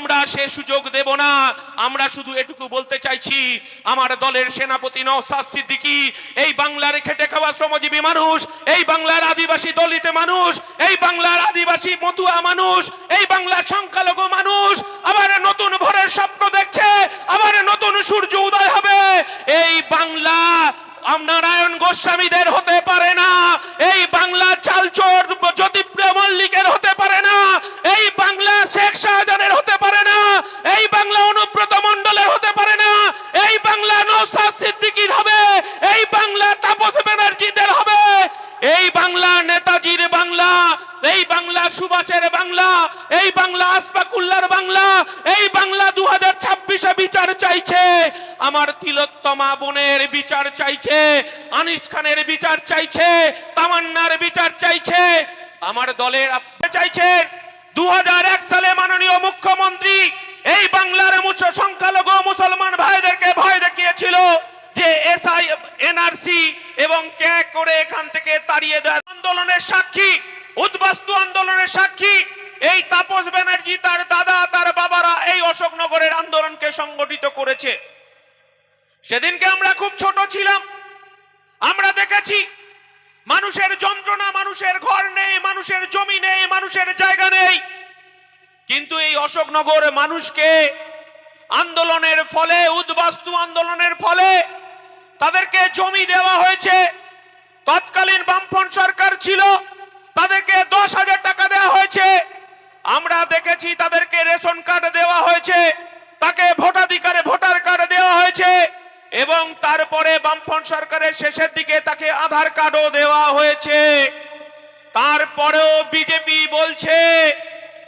আমরা সে সুযোগ দেব না। আমরা শুধু এটুকু বলতে চাইছি, আমার দলের সেনাপতি নওসাদ সিদ্দিকী, এই বাংলার খেটে খাওয়া শ্রমজীবী মানুষ, এই বাংলার আদিবাসী দলিত মানুষ, এই বাংলার আদিবাসী মতুয়া মানুষ, এই বাংলার সংখ্যালঘু মানুষ, আবার নতুন ভোরের স্বপ্ন দেখছে, আবার নতুন সূর্য উদয় হবে। এই বাংলা নারায়ণ গোস্বামীদের হতে পারে না, এই বাংলা চালচোর জ্যোতিপ্রিয় মল্লিকের হতে পারে না এই বাংলা শেখ শাহজাহানের হতে পারে না এই বাংলা অনুব্রত মণ্ডলের হতে পারে না এই বাংলা নৌসাদ সিদ্দিকীর হবে এই বাংলা তাপস ব্যানার্জিদের হবে এই বাংলা নেতাজির বাংলা বাংলা সুভাষের বাংলা, এই বাংলা আসফাকুল্লার বাংলা, এই বাংলা দু হাজার ছাব্বিশে বিচার চাইছে। আমার তিলোত্তমা বোনের বিচার চাইছে, আনিস খানের বিচার চাইছে, তামান্নার বিচার চাইছে, আমার দলের চাইছেন দু সালে মাননীয় মুখ্যমন্ত্রী, এই বাংলার সংখ্যালঘু মুসলমান ভাইদেরকে ভয় দেখিয়েছিল যে এসআই, এনআরসি এবং ক্যাক করে এখান থেকে তাড়িয়ে দেয়। আন্দোলনের সাক্ষী উদ্বাস্তু আন্দোলনের সাক্ষী এই তাপস ব্যানার্জি, তার দাদা, তার বাবারা এই অশোকনগরের আন্দোলনকে সংগঠিত করেছে। সেদিনকে আমরা খুব ছোট ছিলাম। আমরা দেখেছি মানুষের যন্ত্রণা, মানুষের ঘর নেই, মানুষের জমি নেই, মানুষের জায়গা নেই। কিন্তু এই অশোকনগর মানুষকে আন্দোলনের ফলে, উদ্বাস্তু আন্দোলনের ফলে তাদেরকে জমি দেওয়া হয়েছে। তৎকালীন বামফ্রন্ট সরকার ছিল। তাদেরকে দশ হাজার টাকা দেওয়া হয়েছে। আমরা দেখেছি তাদেরকে রেশন কার্ড দেওয়া হয়েছে। তাকে ভোটাধিকারে ভোটার কার্ড দেওয়া হয়েছে। এবং তারপরে বামফ্রন্ট সরকারের শেষের দিকে তাকে আধার কার্ডও দেওয়া হয়েছে। তারপরেও বিজেপি বলছে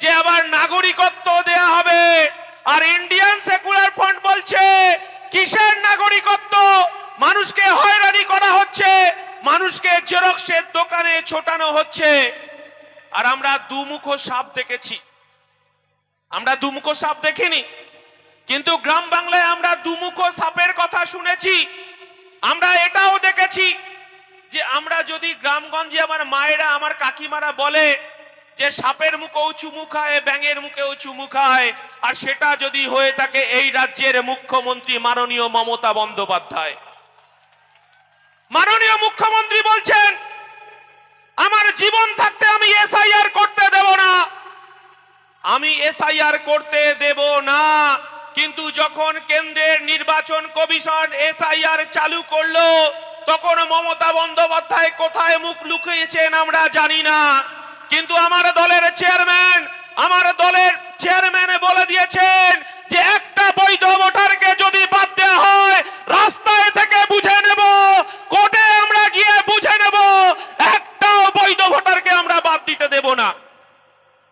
যে আবার নাগরিকত্ব দেয়া হবে। আর ইন্ডিয়ান সেকুলার ফ্রন্ট বলছে, কিসের নাগরিকত্ব? মানুষকে হচ্ছে মানুষকে জেরক্সের দোকানে ছোটানো হচ্ছে। আর আমরা দুমুখ সাপ দেখেছি। আমরা দুমুখ সাপ দেখিনি। কিন্তু গ্রাম বাংলায় আমরা দুমুখ সাপের কথা শুনেছি। আমরা এটাও দেখেছি যে আমরা যদি গ্রামগঞ্জে আমার মায়েরা, আমার কাকিমারা বলে যে সাপের মুখেও চুমু খায় ব্যাঙের মুখেও চুমু খায় আর সেটা যদি হয়ে থাকে এই রাজ্যের মুখ্যমন্ত্রী মাননীয় মমতা বন্দ্যোপাধ্যায়। মাননীয় মুখ্যমন্ত্রী বলছেন, আমার জীবন থাকতে আমি এসআইআর করতে দেব না। আমি এসআইআর করতে দেব না, কিন্তু যখন কেন্দ্রের নির্বাচন কমিশন এসআইআর চালু করল, তখন মমতা বন্দ্যোপাধ্যায় কোথায় মুখ লুকিয়েছেন আমরা জানি না। কিন্তু আমার দলের চেয়ারম্যান, আমার দলের চেয়ারম্যান বলে দিয়েছেন যে একটা বৈধ ভোটারকে যদি বাদ দেওয়া হয় রাস্তায় থেকে বুঝে নেব কোর্টে আমরা গিয়ে বুঝে নেব একটাও বৈধ ভোটারকে আমরা বাদ দিতে দেব না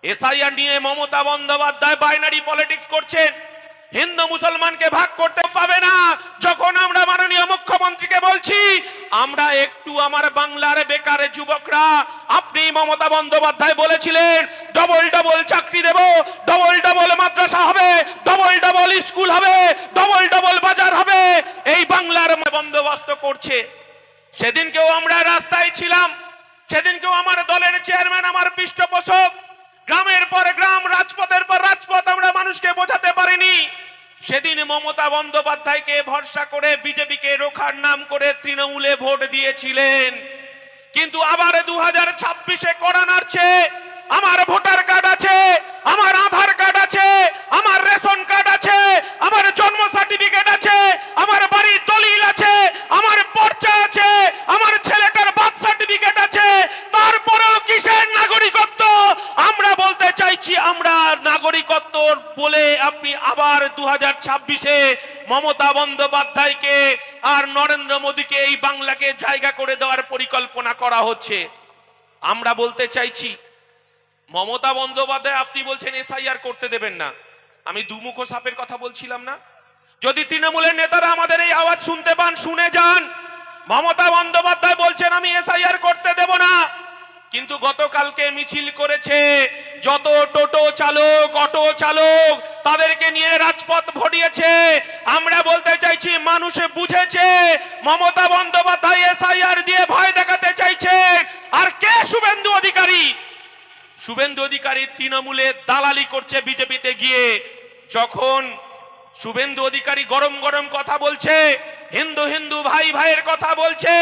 এসআইআর নিয়ে মমতা বন্দ্যোপাধ্যায় বাইনারি পলিটিক্স করছেন। হিন্দু মুসলমানকে ভাগ করতে পাবে না। যখন আমরা মাননীয় মুখ্যমন্ত্রীকে বলছি, আমরা একটু আমার বাংলার বেকার যুবকরা, আপনি মমতা বন্দ্যোপাধ্যায় বলেছিলেন ডবল ডবল চাকরি দেব ডবল ডবল মাদ্রাসা হবে ডবল ডবল স্কুল হবে ডবল ডবল বাজার হবে। এই বাংলার বন্দোবস্ত করছে। সেদিনকেও আমরা রাস্তায় ছিলাম। সেদিনকেও আমার দলের চেয়ারম্যান আমার পৃষ্ঠপোষক, গ্রামের পর মানুষকে বোঝাতে পারেনি। সেদিন মমতা বন্দ্যোপাধ্যায়কে ভরসা করে বিজেপিকে রোখার নাম করে তৃণমূলে ভোট দিয়েছিলেন। কিন্তু আবার দু হাজার ছাব্বিশে করা নাড়ছে আমার ভোটার কার্ড আছে, আমার আধার কার্ড আছে আমার রেশন কার্ড আছে আমার জন্ম সার্টিফিকেট আছে আমার বাড়ির দলিল আছে আমার পর্চা আছে আমার ছেলেটার বার্থ সার্টিফিকেট আছে তারপরেও কিসের নাগরিকত্ব আমরা বলতে চাইছি আমরা নাগরিকত্ব বলে আপনি আবার দু হাজার ছাব্বিশে মমতা বন্দ্যোপাধ্যায়কে আর নরেন্দ্র মোদীকে এই বাংলাকে জায়গা করে দেওয়ার পরিকল্পনা করা হচ্ছে। আমরা বলতে চাইছি, মমতা বন্দ্যোপাধ্যায় আপনি বলছেন এসআইআর করতে দেবেন না। আমি দুমুখ সাপের কথা বলছিলাম না। যদি তৃণমূলের নেতারা আমাদের এই আওয়াজ শুনতে পান, শুনে যান। মমতা বন্দ্যোপাধ্যায় বলছেন, আমি এসআইআর করতে দেব না। কিন্তু গতকালকে মিছিল করেছে যত টোটো চালক, অটো চালক তাদেরকে নিয়ে রাজপথ ভরিয়েছে। আমরা বলতে চাইছি, মানুষ বুঝেছে, মমতা বন্দ্যোপাধ্যায় এসআইআর দিয়ে ভয় দেখাতে চাইছে। আর কে শুভেন্দু অধিকারী? শুভেন্দু অধিকারী তৃণমূলে দালালি করছে বিজেপিতে গিয়ে। যখন শুভেন্দু অধিকারী গরম গরম কথা বলছে, হিন্দু হিন্দু ভাই ভাইয়ের কথা বলছে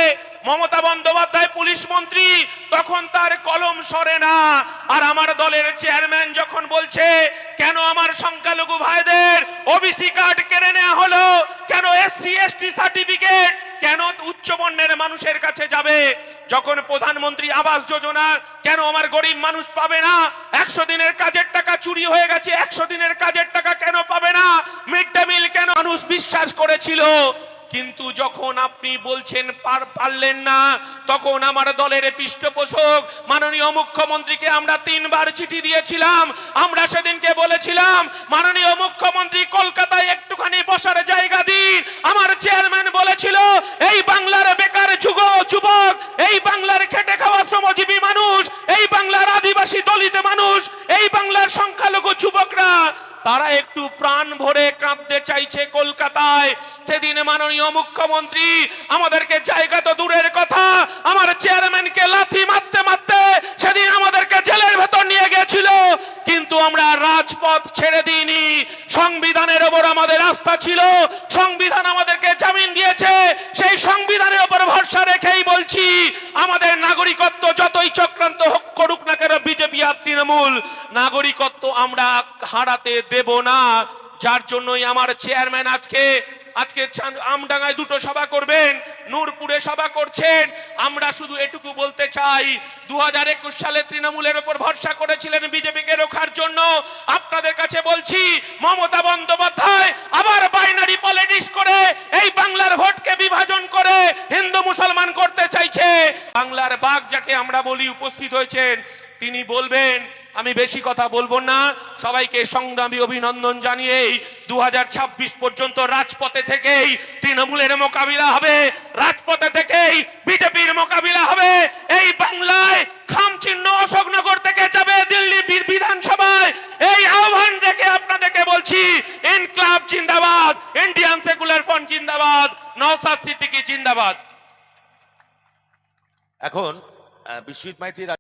মমতা বন্দ্যোপাধ্যায় পুলিশ মন্ত্রী, তখন তার কলম সরে না। আর আমার দলের চেয়ারম্যান যখন বলছে, কেন আমার সংখ্যালঘু ভাইদের ওবিসি কার্ড কেড়ে নেওয়া হলো? কেন এসসি এসটি সার্টিফিকেট কেন উচ্চ বর্ণের মানুষের কাছে যাবে? যখন প্রধানমন্ত্রী আবাস যোজনা, কেন আমার গরিব মানুষ পাবে না? একশো দিনের কাজের টাকা চুরি হয়ে গেছে, একশো দিনের কাজের টাকা কেন পাবে না? মিড ডে মিল কেন মানুষ বিশ্বাস করেছিল? কিন্তু যখন আপনি বলছেন, পার, পারলেন না, তখন আমার দলের পৃষ্ঠপোষক, মাননীয় মুখ্যমন্ত্রীকে আমরা তিনবার চিঠি দিয়েছিলাম। আমরা সেদিনকে বলেছিলাম, মাননীয় মুখ্যমন্ত্রী, কলকাতায় একটুখানি বসার জায়গা দিন। আমার চেয়ারম্যান বলেছিল, এই বাংলার বেকার যুগ, যুবক, এই বাংলার খেটে খাওয়া শ্রমজীবী মানুষ, এই বাংলার আদিবাসী দলিত মানুষ, এই বাংলার সংখ্যালঘু যুবকরা, তারা একটু প্রাণ ভরে কাঁদতে চাইছে কলকাতায়। সেদিন মাননীয় মুখ্যমন্ত্রী, আমাদেরকে জায়গা তো দূরের কথা, আমার চেয়ারম্যানকে লাথি মারতে মারতে সেদিন আমাদেরকে জেলের ভেতর নিয়ে গেছিল কিন্তু আমরা রাজপথ ছেড়ে দিইনি। সংবিধানের ওপর আমাদের আস্থা ছিল, সংবিধান আমাদেরকে জামিন দিয়েছে। সেই সংবিধানের ওপর ভরসা রেখেই বলছি, আমাদের নাগরিকত্ব যতই চক্রান্ত হোক করুক না কেন, বিজেপি আর তৃণমূল, নাগরিকত্ব আমরা হারাতে দেব না। যার জন্যই আমার চেয়ারম্যান আজকে আজকে আমডাঙ্গায় দুটো সভা করবেন, নূরপুরে সভা করছেন। আমরা শুধু এটুকু বলতে চাই দু হাজার একুশ সালে তৃণমূলের ওপর ভরসা করেছিলেন বিজেপিকে রোখার জন্য। আপনাদের কাছে বলছি, মমতা বন্দ্যোপাধ্যায় আবার বাইনারি পলিটিক্স করে এই বাংলার ভোটকে বিভাজন করে হিন্দু মুসলমান করতে চাইছে। বাংলার বাঘ যাকে আমরা বলি উপস্থিত হয়েছেন, তিনি বলবেন আমি বেশি কথা বলব না। সবাইকে সংগ্রামী অভিনন্দন জানিয়েই দু হাজার ছাব্বিশ পর্যন্ত রাজপথে থেকেই তৃণমূলের মোকাবিলা হবে। রাজপথে থেকেই বিজেপির মোকাবিলা হবে। এই বাংলায় খামচিহ্ন অশোকনগর থেকে যাবে দিল্লি বিধানসভায়। এই আহ্বান রেখে আপনাদেরকে বলছি, ইনক্লাব জিন্দাবাদ, ইন্ডিয়ান সেকুলার ফ্রন্ট জিন্দাবাদ নওসাদ সিদ্দিকি জিন্দাবাদ। এখন বিশ্বজিৎ মাইতির